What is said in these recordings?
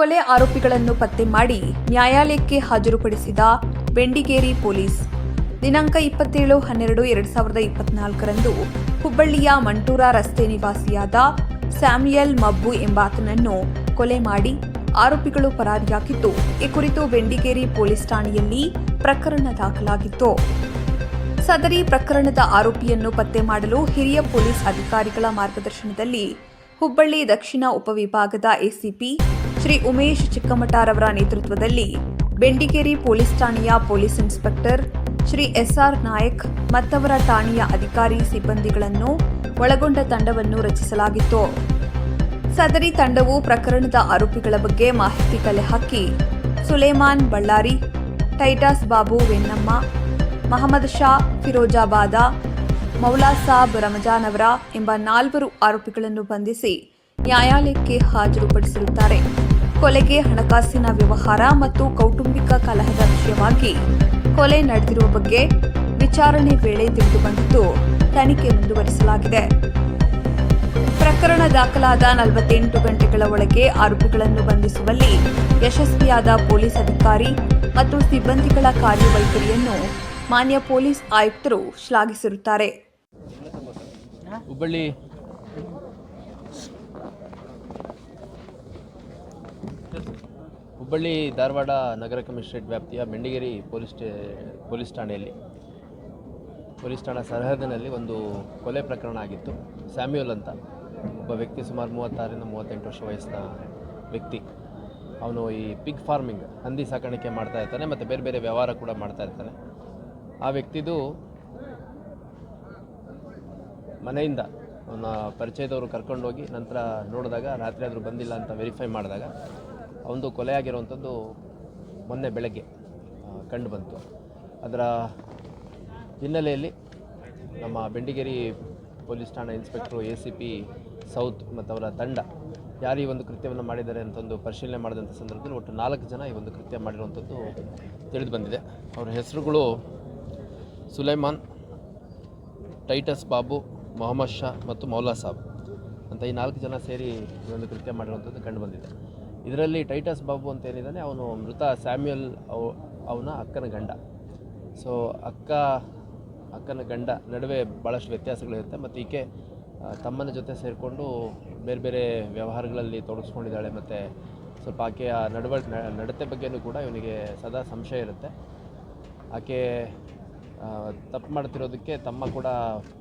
ಕೊಲೆ ಆರೋಪಿಗಳನ್ನು ಪತ್ತೆ ಮಾಡಿ ನ್ಯಾಯಾಲಯಕ್ಕೆ ಹಾಜರುಪಡಿಸಿದ ಬೆಂಡಿಗೇರಿ ಪೊಲೀಸ್. ದಿನಾಂಕ ಇಪ್ಪತ್ತೇಳು ಹನ್ನೆರಡು ಎರಡು ಸಾವಿರದ ಇಪ್ಪತ್ನಾಲ್ಕರಂದು ಹುಬ್ಬಳ್ಳಿಯ ಮಂಟೂರ ರಸ್ತೆ ನಿವಾಸಿಯಾದ ಸ್ಯಾಮ್ಯಲ್ ಮಬ್ಬು ಎಂಬಾತನನ್ನು ಕೊಲೆ ಮಾಡಿ ಆರೋಪಿಗಳು ಪರಾರಿಯಾಗಿದ್ದು ಈ ಕುರಿತು ಬೆಂಡಿಗೇರಿ ಪೊಲೀಸ್ ಠಾಣೆಯಲ್ಲಿ ಪ್ರಕರಣ ದಾಖಲಾಗಿತ್ತು. ಸದರಿ ಪ್ರಕರಣದ ಆರೋಪಿಯನ್ನು ಪತ್ತೆ ಮಾಡಲು ಹಿರಿಯ ಪೊಲೀಸ್ ಅಧಿಕಾರಿಗಳ ಮಾರ್ಗದರ್ಶನದಲ್ಲಿ ಹುಬ್ಬಳ್ಳಿ ದಕ್ಷಿಣ ಉಪವಿಭಾಗದ ಎಸಿಪಿ ಶ್ರೀ ಉಮೇಶ್ ಚಿಕ್ಕಮಠಾರವರ ನೇತೃತ್ವದಲ್ಲಿ ಬೆಂಡಿಗೇರಿ ಪೊಲೀಸ್ ಠಾಣೆಯ police inspector Shri S R Nayak ಮತ್ತವರ ಠಾಣೆಯ ಅಧಿಕಾರಿ ಸಿಬ್ಬಂದಿಗಳನ್ನು ಒಳಗೊಂಡ ತಂಡವನ್ನು ರಚಿಸಲಾಗಿತ್ತು. ಸದರಿ ತಂಡವು ಪ್ರಕರಣದ ಆರೋಪಿಗಳ ಬಗ್ಗೆ ಮಾಹಿತಿ ಕಲೆ ಹಾಕಿ ಸುಲೇಮಾನ್ ಬಳ್ಳಾರಿ, ಟೈಟಾಸ್ ಬಾಬು ವೆನ್ನಮ್ಮ, ಮಹಮ್ಮದ್ ಶಾ ಫಿರೋಜಾಬಾದ, ಮೌಲಾ ಸಾಬ್ ರಮಜಾನ್ ಅವರ ಎಂಬ ನಾಲ್ವರು ಆರೋಪಿಗಳನ್ನು ಬಂಧಿಸಿ ನ್ಯಾಯಾಲಯಕ್ಕೆ ಹಾಜರುಪಡಿಸಿರುತ್ತಾರೆ. ಕೊಲೆಗೆ ಹಣಕಾಸಿನ ವ್ಯವಹಾರ ಮತ್ತು ಕೌಟುಂಬಿಕ ಕಲಹದ ವಿಷಯವಾಗಿ ಕೊಲೆ ನಡೆದಿರುವ ಬಗ್ಗೆ ವಿಚಾರಣೆ ವೇಳೆ ತಿಳಿದುಬಂದಿದ್ದು ತನಿಖೆ ಮುಂದುವರಿಸಲಾಗಿದೆ. ಪ್ರಕರಣ ದಾಖಲಾದ ನಲವತ್ತೆಂಟು ಗಂಟೆಗಳ ಒಳಗೆ ಆರೋಪಿಗಳನ್ನು ಬಂಧಿಸುವಲ್ಲಿ ಯಶಸ್ವಿಯಾದ ಪೊಲೀಸ್ ಅಧಿಕಾರಿ ಮತ್ತು ಸಿಬ್ಬಂದಿಗಳ ಕಾರ್ಯವೈಖರಿಯನ್ನು ಮಾನ್ಯ ಪೊಲೀಸ್ ಆಯುಕ್ತರು ಶ್ಲಾಘಿಸಿರುತ್ತಾರೆ. ಹುಬ್ಬಳ್ಳಿ ಧಾರವಾಡ ನಗರ ಕಮಿಷನರೇಟ್ ವ್ಯಾಪ್ತಿಯ ಮೆಂಡಿಗೇರಿ ಪೊಲೀಸ್ ಪೊಲೀಸ್ ಠಾಣೆಯಲ್ಲಿ, ಪೊಲೀಸ್ ಠಾಣಾ ಸರಹದಿನಲ್ಲಿ ಒಂದು ಕೊಲೆ ಪ್ರಕರಣ ಆಗಿತ್ತು. ಸ್ಯಾಮ್ಯೂಲ್ ಅಂತ ಒಬ್ಬ ವ್ಯಕ್ತಿ ಸುಮಾರು ಮೂವತ್ತಾರರಿಂದ ಮೂವತ್ತೆಂಟು ವರ್ಷ ವಯಸ್ಸಿನ ವ್ಯಕ್ತಿ. ಅವನು ಈ ಪಿಗ್ ಫಾರ್ಮಿಂಗ್ ಹಂದಿ ಸಾಕಾಣಿಕೆ ಮಾಡ್ತಾ ಇರ್ತಾನೆ ಮತ್ತು ಬೇರೆ ಬೇರೆ ವ್ಯವಹಾರ ಕೂಡ ಮಾಡ್ತಾ ಇರ್ತಾನೆ. ಆ ವ್ಯಕ್ತಿದು ಮನೆಯಿಂದ ಅವನ ಪರಿಚಯದವರು ಕರ್ಕೊಂಡೋಗಿ ನಂತರ ನೋಡಿದಾಗ ರಾತ್ರಿ ಆದರೂ ಬಂದಿಲ್ಲ ಅಂತ ವೆರಿಫೈ ಮಾಡಿದಾಗ ಅವನದು ಕೊಲೆಯಾಗಿರುವಂಥದ್ದು ಮೊನ್ನೆ ಬೆಳಗ್ಗೆ ಕಂಡು ಬಂತು. ಅದರ ಹಿನ್ನೆಲೆಯಲ್ಲಿ ನಮ್ಮ ಬೆಂಡಿಗೇರಿ ಪೊಲೀಸ್ ಠಾಣಾ inspector A C P south ಮತ್ತು ಅವರ ತಂಡ ಯಾರು ಈ ಒಂದು ಕೃತ್ಯವನ್ನು ಮಾಡಿದ್ದಾರೆ ಅಂತ ಒಂದು ಪರಿಶೀಲನೆ ಮಾಡಿದಂಥ ಸಂದರ್ಭದಲ್ಲಿ ಒಟ್ಟು ನಾಲ್ಕು ಜನ ಈ ಒಂದು ಕೃತ್ಯ ಮಾಡಿರುವಂಥದ್ದು ತಿಳಿದು ಬಂದಿದೆ. ಅವರ ಹೆಸರುಗಳು ಸುಲೈಮಾನ್, ಟೈಟಸ್ ಬಾಬು, ಮೊಹಮ್ಮದ್ ಶಾ ಮತ್ತು ಮೌಲಾ ಸಾಬ್ ಅಂತ ಈ ನಾಲ್ಕು ಜನ ಸೇರಿ ಈ ಒಂದು ಕೃತ್ಯ ಮಾಡಿರುವಂಥದ್ದು ಕಂಡು ಬಂದಿದೆ. ಇದರಲ್ಲಿ ಟೈಟಸ್ ಬಾಬು ಅಂತ ಏನಿದ್ದಾನೆ, ಅವನು ಮೃತ ಸ್ಯಾಮ್ಯುಯಲ್ ಅವ, ಅವನ ಅಕ್ಕನ ಗಂಡ. ಸೊ ಅಕ್ಕ, ಅಕ್ಕನ ಗಂಡ ನಡುವೆ ಭಾಳಷ್ಟು ವ್ಯತ್ಯಾಸಗಳಿರುತ್ತೆ, ಮತ್ತು ಈಕೆ ತಮ್ಮನ ಜೊತೆ ಸೇರಿಕೊಂಡು ಬೇರೆ ಬೇರೆ ವ್ಯವಹಾರಗಳಲ್ಲಿ ತೊಡಗಿಸ್ಕೊಂಡಿದ್ದಾಳೆ, ಮತ್ತು ಸ್ವಲ್ಪ ಆಕೆಯ ನಡವ ನ- ನಡತೆ ಬಗ್ಗೆಯೂ ಕೂಡ ಇವನಿಗೆ ಸದಾ ಸಂಶಯ ಇರುತ್ತೆ. ಆಕೆ ತಪ್ಪು ಮಾಡ್ತಿರೋದಕ್ಕೆ ತಮ್ಮ ಕೂಡ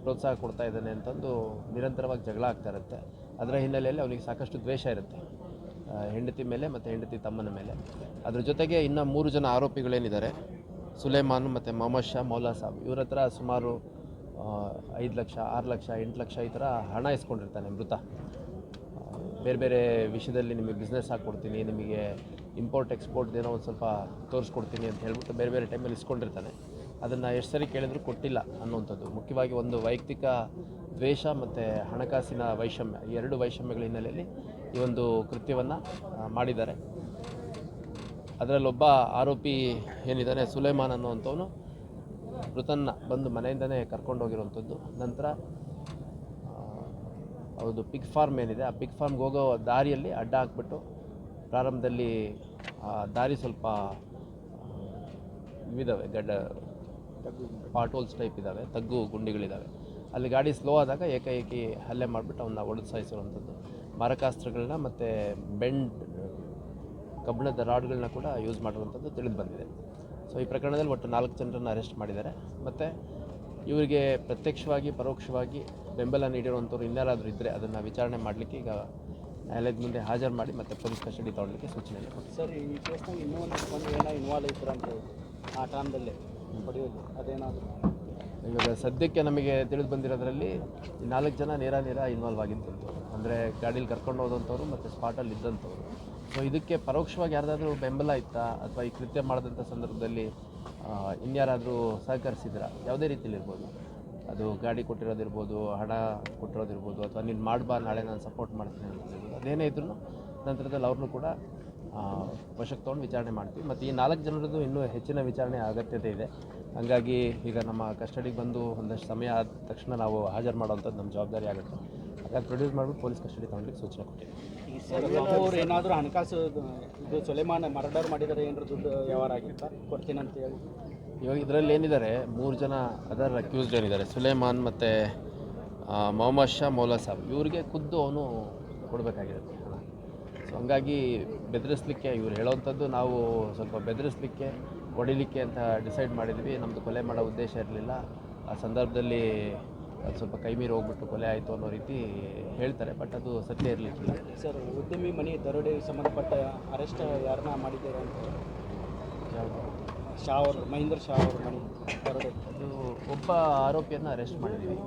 ಪ್ರೋತ್ಸಾಹ ಕೊಡ್ತಾ ಇದ್ದಾನೆ ಅಂತಂದು ನಿರಂತರವಾಗಿ ಜಗಳ ಆಗ್ತಾ ಇರುತ್ತೆ. ಅದರ ಹಿನ್ನೆಲೆಯಲ್ಲಿ ಅವನಿಗೆ ಸಾಕಷ್ಟು ದ್ವೇಷ ಇರುತ್ತೆ. ಹೆಂಡತಿ ಮೇಲೆ ಮತ್ತು ಹೆಂಡತಿ ತಮ್ಮನ ಮೇಲೆ. ಅದ್ರ ಜೊತೆಗೆ ಇನ್ನು ಮೂರು ಜನ ಆರೋಪಿಗಳೇನಿದ್ದಾರೆ. ಸುಲೇಮಾನ್ ಮತ್ತು ಮೊಹಮ್ಮದ್ ಶಾ, ಮೌಲಾ ಸಾಬ್. ಇವ್ರ ಹತ್ರ ಸುಮಾರು ಐದು ಲಕ್ಷ, ಆರು ಲಕ್ಷ, ಎಂಟು ಲಕ್ಷ ಈ ಥರ ಹಣ ಇಸ್ಕೊಂಡಿರ್ತಾನೆ ಮೃತ. ಬೇರೆ ಬೇರೆ ವಿಷಯದಲ್ಲಿ ನಿಮಗೆ ಬಿಸ್ನೆಸ್ ಹಾಕ್ಕೊಡ್ತೀನಿ, ನಿಮಗೆ ಇಂಪೋರ್ಟ್ ಎಕ್ಸ್ಪೋರ್ಟ್ ಏನೋ ಒಂದು ಸ್ವಲ್ಪ ತೋರಿಸ್ಕೊಡ್ತೀನಿ ಅಂತ ಹೇಳ್ಬಿಟ್ಟು ಬೇರೆ ಬೇರೆ ಟೈಮಲ್ಲಿ ಇಸ್ಕೊಂಡಿರ್ತಾನೆ. ಅದನ್ನು ಎಷ್ಟು ಸರಿ ಕೇಳಿದ್ರು ಕೊಟ್ಟಿಲ್ಲ ಅನ್ನುವಂಥದ್ದು. ಮುಖ್ಯವಾಗಿ ಒಂದು ವೈಯಕ್ತಿಕ ದ್ವೇಷ ಮತ್ತು ಹಣಕಾಸಿನ ವೈಷಮ್ಯ. ಎರಡು ವೈಷಮ್ಯಗಳ ಹಿನ್ನೆಲೆಯಲ್ಲಿ ಈ ಒಂದು ಕೃತ್ಯವನ್ನು ಮಾಡಿದ್ದಾರೆ. ಅದರಲ್ಲೊಬ್ಬ ಆರೋಪಿ ಏನಿದ್ದಾನೆ, ಸುಲೇಮಾನ್ ಅನ್ನುವಂಥವನು ಮೃತನ್ನ ಬಂದು ಮನೆಯಿಂದನೇ ಕರ್ಕೊಂಡು ಹೋಗಿರುವಂಥದ್ದು. ನಂತರ ಹೌದು, ಪಿಗ್ ಫಾರ್ಮ್ ಏನಿದೆ, ಆ ಪಿಗ್ ಫಾರ್ಮ್ಗೆ ಹೋಗೋ ದಾರಿಯಲ್ಲಿ ಅಡ್ಡ ಹಾಕ್ಬಿಟ್ಟು ಪ್ರಾರಂಭದಲ್ಲಿ, ಆ, ದಾರಿ ಸ್ವಲ್ಪ ಇವಿದ್ದಾವೆ ಗಡ್ಡ ಪಾಟೋಲ್ಸ್ ಟೈಪ್ ಇದ್ದಾವೆ, ತಗ್ಗು ಗುಂಡಿಗಳಿದ್ದಾವೆ. ಅಲ್ಲಿ ಗಾಡಿ ಸ್ಲೋ ಆದಾಗ ಏಕಾಏಕಿ ಹಲ್ಲೆ ಮಾಡಿಬಿಟ್ಟು ಅವನ್ನ ಒಡೆದು ಸಾಯಿಸಿರುವಂಥದ್ದು. ಮಾರಕಾಸ್ತ್ರಗಳನ್ನ ಮತ್ತು ಬೆಂಡ್ ಕಬ್ಬಿಣದ ರಾಡ್ಗಳನ್ನ ಕೂಡ ಯೂಸ್ ಮಾಡಿರುವಂಥದ್ದು ತಿಳಿದು ಬಂದಿದೆ. ಸೊ ಈ ಪ್ರಕರಣದಲ್ಲಿ ಒಟ್ಟು ನಾಲ್ಕು ಜನರನ್ನು ಅರೆಸ್ಟ್ ಮಾಡಿದ್ದಾರೆ. ಮತ್ತು ಇವರಿಗೆ ಪ್ರತ್ಯಕ್ಷವಾಗಿ ಪರೋಕ್ಷವಾಗಿ ಬೆಂಬಲ ನೀಡಿರುವಂಥವ್ರು ಇನ್ಯಾರಾದರೂ ಇದ್ದರೆ ಅದನ್ನು ವಿಚಾರಣೆ ಮಾಡಲಿಕ್ಕೆ ಈಗ ನ್ಯಾಯಾಲಯದ ಮುಂದೆ ಹಾಜರು ಮಾಡಿ ಮತ್ತು ಪೊಲೀಸ್ ಕಸ್ಟಡಿ ತೊಗೊಳ್ಳಿಕ್ಕೆ ಸೂಚನೆ ಇದೆ. ಸರ್ ಈ ಕೇಸ್ನಾಗ ಇನ್ನೂ ಒಂದು ಏನೋ ಇನ್ವಾಲ್ವ್ ಇದ್ರು ಅಂತ ಆ ಟೈಮ್ದಲ್ಲಿ ಪಡೆಯೋದು ಅದೇನಾದರೂ? ಇವಾಗ ಸದ್ಯಕ್ಕೆ ನಮಗೆ ತಿಳಿದು ಬಂದಿರೋದ್ರಲ್ಲಿ ನಾಲ್ಕು ಜನ ನೇರ ನೇರ ಇನ್ವಾಲ್ವ್ ಆಗಿದ್ದಂಥವ್ರು. ಅಂದರೆ ಗಾಡೀಲಿ ಕರ್ಕೊಂಡು ಹೋದಂಥವ್ರು ಮತ್ತು ಸ್ಪಾಟಲ್ಲಿ ಇದ್ದಂಥವ್ರು. ಸೊ ಇದಕ್ಕೆ ಪರೋಕ್ಷವಾಗಿ ಯಾರ್ದಾದ್ರೂ ಬೆಂಬಲ ಇತ್ತಾ? ಅಥವಾ ಈ ಕೃತ್ಯ ಮಾಡಿದಂಥ ಸಂದರ್ಭದಲ್ಲಿ ಇನ್ಯಾರಾದರೂ ಸಹಕರಿಸಿದ್ರ ಯಾವುದೇ ರೀತಿಯಲ್ಲಿ ಇರ್ಬೋದು. ಅದು ಗಾಡಿ ಕೊಟ್ಟಿರೋದಿರ್ಬೋದು ಹಣ ಕೊಟ್ಟಿರೋದಿರ್ಬೋದು ಅಥವಾ ನೀನು ಮಾಡಬಾ, ನಾಳೆ ನಾನು ಸಪೋರ್ಟ್ ಮಾಡ್ತೀನಿ ಅಂತ ಅದೇನೇ ಇದ್ರೂ ನಂತರದಲ್ಲಿ ಅವ್ರನ್ನೂ ಕೂಡ ವಶಕ್ಕೆ ತೊಗೊಂಡು ವಿಚಾರಣೆ ಮಾಡ್ತೀವಿ. ಮತ್ತು ಈ ನಾಲ್ಕು ಜನರದ್ದು ಇನ್ನೂ ಹೆಚ್ಚಿನ ವಿಚಾರಣೆ ಅಗತ್ಯತೆ ಇದೆ. ಹಾಗಾಗಿ ಈಗ ನಮ್ಮ ಕಸ್ಟಡಿಗೆ ಬಂದು ಒಂದಷ್ಟು ಸಮಯ ಆದ ತಕ್ಷಣ ನಾವು ಹಾಜರು ಮಾಡೋವಂಥದ್ದು ನಮ್ಮ ಜವಾಬ್ದಾರಿ ಆಗುತ್ತೆ. ಹಾಗಾಗಿ ಪ್ರೊಡ್ಯೂಸ್ ಮಾಡಿಬಿಟ್ಟು ಪೊಲೀಸ್ ಕಸ್ಟಡಿ ತಗೊಂಡ್ಲಿಕ್ಕೆ ಸೂಚನೆ ಕೊಟ್ಟಿದ್ದೀವಿ. ಏನಾದರೂ ಹಣಕಾಸು ಇದು ಸುಲೇಮಾನ ಸುಲೇಮಾನ್ ಮರ್ಡರ್ ಮಾಡಿದರೆ ಏನಾದ್ರು ದುಡ್ಡು ವ್ಯವಹಾರ ಆಗಿತ್ತಾ? ಕೊಡ್ತೀನಿ ಅಂತ ಹೇಳಿ. ಇವಾಗ ಇದರಲ್ಲಿ ಏನಿದ್ದಾರೆ ಮೂರು ಜನ ಅದರ್ ಅಕ್ಯೂಸ್ಡ್ ಏನಿದ್ದಾರೆ ಸುಲೇಮಾನ್ ಮತ್ತು ಮೊಹಮ್ಮದ್ ಶಾ ಮೌಲಾ ಸಾಬ್. ಇವ್ರಿಗೆ ಖುದ್ದು ಅವನು ಕೊಡಬೇಕಾಗಿರುತ್ತೆ. ಹಣ ಸೊ ಹಂಗಾಗಿ ಬೆದರಿಸ್ಲಿಕ್ಕೆ ಇವ್ರು ಹೇಳೋವಂಥದ್ದು ನಾವು ಸ್ವಲ್ಪ ಬೆದರಿಸ್ಲಿಕ್ಕೆ ಹೊಡಿಲಿಕ್ಕೆ ಅಂತ ಡಿಸೈಡ್ ಮಾಡಿದ್ವಿ. ನಮ್ಮದು ಕೊಲೆ ಮಾಡೋ ಉದ್ದೇಶ ಇರಲಿಲ್ಲ. ಆ ಸಂದರ್ಭದಲ್ಲಿ ಅದು ಸ್ವಲ್ಪ ಕೈ ಮೀರಿ ಹೋಗ್ಬಿಟ್ಟು ಕೊಲೆ ಆಯಿತು ಅನ್ನೋ ರೀತಿ ಹೇಳ್ತಾರೆ ಬಟ್ ಅದು ಸತ್ಯ ಇರಲಿಲ್ಲ ಸರ್ ಉದ್ಯಮಿ ಮನಿ ದರೋಡೆ ಸಂಬಂಧಪಟ್ಟ ಅರೆಸ್ಟ್ ಯಾರನ್ನ ಮಾಡಿದ್ದಾರೆ ಅಂತ? ಶಾ ಅವರು ಮಹೇಂದ್ರ ಶಾ ಅವ್ರ ಮನೆ ದರೋಡೆ. ಅದು ಒಬ್ಬ ಆರೋಪಿಯನ್ನು ಅರೆಸ್ಟ್ ಮಾಡಿದ್ದೀವಿ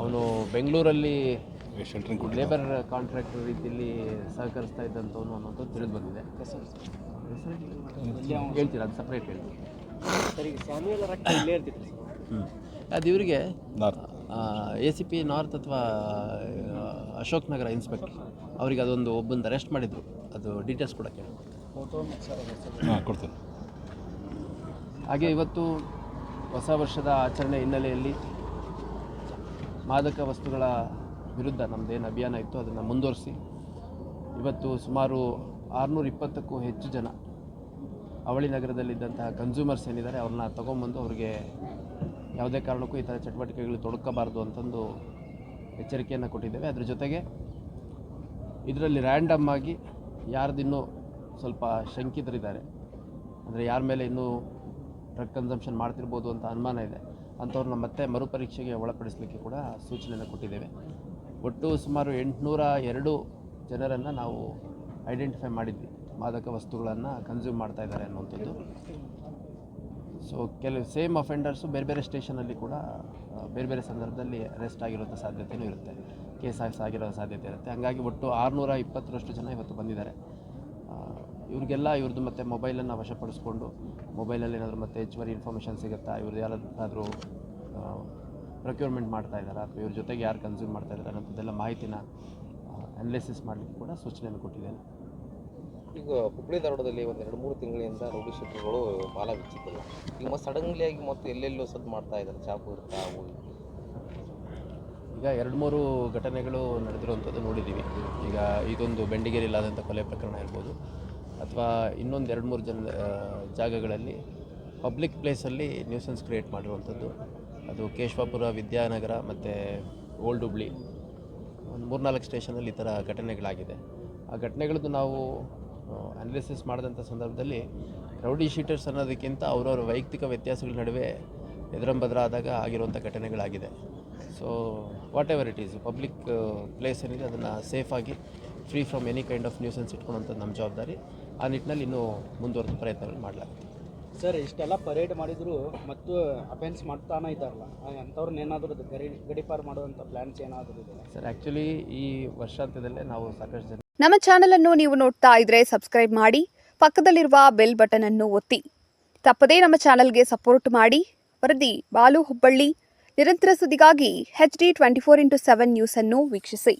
ಅವನು ಬೆಂಗಳೂರಲ್ಲಿ ಲೇಬರ್ ಕಾಂಟ್ರಾಕ್ಟರ್ ರೀತಿಯಲ್ಲಿ ಸಹಕರಿಸ್ತಾ ಇದ್ದಂಥವನು ಅನ್ನೋದು ತಿಳಿದು ಬಂದಿದೆ. ಹೇಳ್ತೀರಾ? ಅದು ಸಪ್ರೇಟ್ ಹೇಳ್ತೀನಿ. ಅದು ಇವರಿಗೆ ಎ ಸಿ ಪಿ ನಾರ್ತ್ ಅಥವಾ ಅಶೋಕ್ ನಗರ ಇನ್ಸ್ಪೆಕ್ಟರ್ ಅವರಿಗೆ ಅದೊಂದು ಒಬ್ಬಂದು ಅರೆಸ್ಟ್ ಮಾಡಿದ್ರು. ಅದು ಡೀಟೇಲ್ಸ್ ಕೂಡ ಕೇಳಿ. ಕೊಡ್ತೀನಿ. ಹಾಗೆ ಇವತ್ತು ಹೊಸ ವರ್ಷದ ಆಚರಣೆ ಹಿನ್ನೆಲೆಯಲ್ಲಿ ಮಾದಕ ವಸ್ತುಗಳ ವಿರುದ್ಧ ನಮ್ಮದೇನು ಅಭಿಯಾನ ಇತ್ತು ಅದನ್ನು ಮುಂದುವರಿಸಿ ಇವತ್ತು ಸುಮಾರು ಆರುನೂರ ಇಪ್ಪತ್ತಕ್ಕೂ ಹೆಚ್ಚು ಜನ ಅವಳಿ ನಗರದಲ್ಲಿದ್ದಂತಹ ಕನ್ಸ್ಯೂಮರ್ಸ್ ಏನಿದ್ದಾರೆ, ಅವ್ರನ್ನ ತೊಗೊಂಬಂದು ಅವ್ರಿಗೆ ಯಾವುದೇ ಕಾರಣಕ್ಕೂ ಈ ಥರ ಚಟುವಟಿಕೆಗಳು ತೊಡಕಬಾರ್ದು ಅಂತಂದು ಎಚ್ಚರಿಕೆಯನ್ನು ಕೊಟ್ಟಿದ್ದೇವೆ. ಅದ್ರ ಜೊತೆಗೆ ಇದರಲ್ಲಿ ರ್ಯಾಂಡಮ್ ಆಗಿ ಯಾರ್ದಿನ್ನೂ ಸ್ವಲ್ಪ ಶಂಕಿತರಿದ್ದಾರೆ. ಅಂದರೆ ಯಾರ ಮೇಲೆ ಇನ್ನೂ ಡ್ರಗ್ ಕನ್ಸಂಪ್ಷನ್ ಮಾಡ್ತಿರ್ಬೋದು ಅಂತ ಅನುಮಾನ ಇದೆ. ಅಂಥವ್ರನ್ನ ಮತ್ತೆ ಮರುಪರೀಕ್ಷೆಗೆ ಒಳಪಡಿಸಲಿಕ್ಕೆ ಕೂಡ ಸೂಚನೆಯನ್ನು ಕೊಟ್ಟಿದ್ದೇವೆ. ಒಟ್ಟು ಸುಮಾರು ಎಂಟುನೂರ ಎರಡು ಜನರನ್ನು ನಾವು ಐಡೆಂಟಿಫೈ ಮಾಡಿದ್ವಿ. ಮಾದಕ ವಸ್ತುಗಳನ್ನು ಕನ್ಸ್ಯೂಮ್ ಮಾಡ್ತಾ ಇದ್ದಾರೆ ಅನ್ನುವಂಥದ್ದು. ಸೊ ಕೆಲವು ಸೇಮ್ ಅಫೆಂಡರ್ಸು ಬೇರೆ ಬೇರೆ ಸ್ಟೇಷನಲ್ಲಿ ಕೂಡ ಬೇರೆ ಬೇರೆ ಸಂದರ್ಭದಲ್ಲಿ ಅರೆಸ್ಟ್ ಆಗಿರುವಂಥ ಸಾಧ್ಯತೆಯೂ ಇರುತ್ತೆ. ಕೇಸ್ ಆಗಿರೋ ಸಾಧ್ಯತೆ ಇರುತ್ತೆ. ಹಾಗಾಗಿ ಒಟ್ಟು ಆರುನೂರ ಇಪ್ಪತ್ತರಷ್ಟು ಜನ ಇವತ್ತು ಬಂದಿದ್ದಾರೆ. ಇವ್ರಿಗೆಲ್ಲ ಇವ್ರದ್ದು ಮತ್ತೆ ಮೊಬೈಲನ್ನು ವಶಪಡಿಸ್ಕೊಂಡು, ಮೊಬೈಲಲ್ಲಿ ಏನಾದರೂ ಮತ್ತೆ ಹೆಚ್ಚುವರಿ ಇನ್ಫಾರ್ಮೇಷನ್ ಸಿಗುತ್ತಾ, ಇವ್ರದ್ದು ಯಾರಾದರೂ ಪ್ರೊಕ್ಯೂರ್ಮೆಂಟ್ ಮಾಡ್ತಾ ಇದ್ದಾರೆ ಅಥವಾ ಇವ್ರ ಜೊತೆಗೆ ಯಾರು ಕನ್ಸ್ಯೂಮ್ ಮಾಡ್ತಾ ಇದ್ದಾರೆ ಅನ್ನೋದೆಲ್ಲ ಮಾಹಿತಿನ ಅನಲಿಸಿಸ್ ಮಾಡಲಿಕ್ಕೆ ಕೂಡ ಸೂಚನೆಯನ್ನು ಕೊಟ್ಟಿದ್ದೇನೆ ಈಗ ಹುಬ್ಬಳ್ಳಿ ಧಾರವಾಡದಲ್ಲಿ ಒಂದು ಎರಡು ಮೂರು ತಿಂಗಳಿಂದ ರೌಡಿ ಶೀಟರ್ಗಳು ಬಾಲ ಬಿಚ್ಚಿದ್ದಿಲ್ಲ. ಈಗ ಮತ್ತೆ ಸಡನ್ಲಿ ಆಗಿ ಮತ್ತೆ ಎಲ್ಲೆಲ್ಲೋ ಸದ್ದು ಮಾಡ್ತಾ ಇದ್ದಾರೆ ಚಾಕು ಇರ್ತಾ ಅವು ಈಗ ಎರಡು ಮೂರು ಘಟನೆಗಳು ನಡೆದಿರುವಂಥದ್ದು ನೋಡಿದ್ದೀವಿ. ಈಗ ಇದೊಂದು ಬೆಂಡಿಗೇರಿಲಾದಂಥ ಕೊಲೆ ಪ್ರಕರಣ ಇರ್ಬೋದು. ಅಥವಾ ಇನ್ನೊಂದು ಎರಡು ಮೂರು ಜನ ಜಾಗಗಳಲ್ಲಿ ಪಬ್ಲಿಕ್ ಪ್ಲೇಸಲ್ಲಿ ನ್ಯೂಸೆನ್ಸ್ ಕ್ರಿಯೇಟ್ ಮಾಡಿರುವಂಥದ್ದು. ಅದು ಕೇಶವಾಪುರ, ವಿದ್ಯಾನಗರ ಮತ್ತು ಓಲ್ಡ್ ಹುಬ್ಳಿ. ಒಂದು ಮೂರ್ನಾಲ್ಕು ಸ್ಟೇಷನಲ್ಲಿ ಈ ಥರ ಘಟನೆಗಳಾಗಿದೆ. ಆ ಘಟನೆಗಳದ್ದು ನಾವು ಅನಾಲಿಸಿಸ್ ಮಾಡಿದಂಥ ಸಂದರ್ಭದಲ್ಲಿ ರೌಡಿ ಶೀಟರ್ಸ್ ಅನ್ನೋದಕ್ಕಿಂತ ಅವರವರ ವೈಯಕ್ತಿಕ ವ್ಯತ್ಯಾಸಗಳ ನಡುವೆ ಎದುರಂಬದ್ರ ಆದಾಗ ಆಗಿರುವಂಥ ಘಟನೆಗಳಾಗಿದೆ. So whatever it is public place ಏನಿದೆ ಅದನ್ನು ಸೇಫಾಗಿ free from any kind of nuisance ಇಟ್ಕೊಳ್ಳೋಂಥದ್ದು ನಮ್ಮ ಜವಾಬ್ದಾರಿ. ಆ ನಿಟ್ಟಿನಲ್ಲಿ ಇನ್ನೂ ಮುಂದುವರೆದ ಪ್ರಯತ್ನಗಳು ಮಾಡಲಾಗುತ್ತೆ. ಸರ್ ಇಷ್ಟೆಲ್ಲ ಪರೇಡ್ ಮಾಡಿದ್ರು ಮತ್ತು ಅಫೆನ್ಸ್ ಮಾಡ್ತಾನೆ ಇದ್ದಾರಲ್ಲ ಅಂಥವ್ರನ್ನ ಏನಾದರೂ ಗಡಿ ಗಡಿಪಾರು ಮಾಡುವಂಥ ಪ್ಲ್ಯಾನ್ಸ್ ಏನಾದರೂ ಇದೆ ಸರ್ ಆ್ಯಕ್ಚುಲಿ ಈ ವರ್ಷಾಂತ್ಯದಲ್ಲೇ ನಾವು ಸಾಕಷ್ಟು ಜನ ನಮ್ಮ ಚಾನೆಲ್ ಅನ್ನು ನೀವು ನೋಡ್ತಾ ಇದ್ರೆ ಸಬ್ಸ್ಕ್ರೈಬ್ ಮಾಡಿ ಪಕ್ಕದಲ್ಲಿರುವ ಬೆಲ್ ಬಟನ್ ಅನ್ನು ಒತ್ತಿ. ತಪ್ಪದೇ ನಮ್ಮ ಚಾನಲ್ಗೆ ಸಪೋರ್ಟ್ ಮಾಡಿ. ವರದಿ ಬಾಲು ಹುಬ್ಬಳ್ಳಿ ನಿರಂತರ ಸುದ್ದಿಗಾಗಿ H D twenty four into seven news ಅನ್ನು ವೀಕ್ಷಿಸಿ.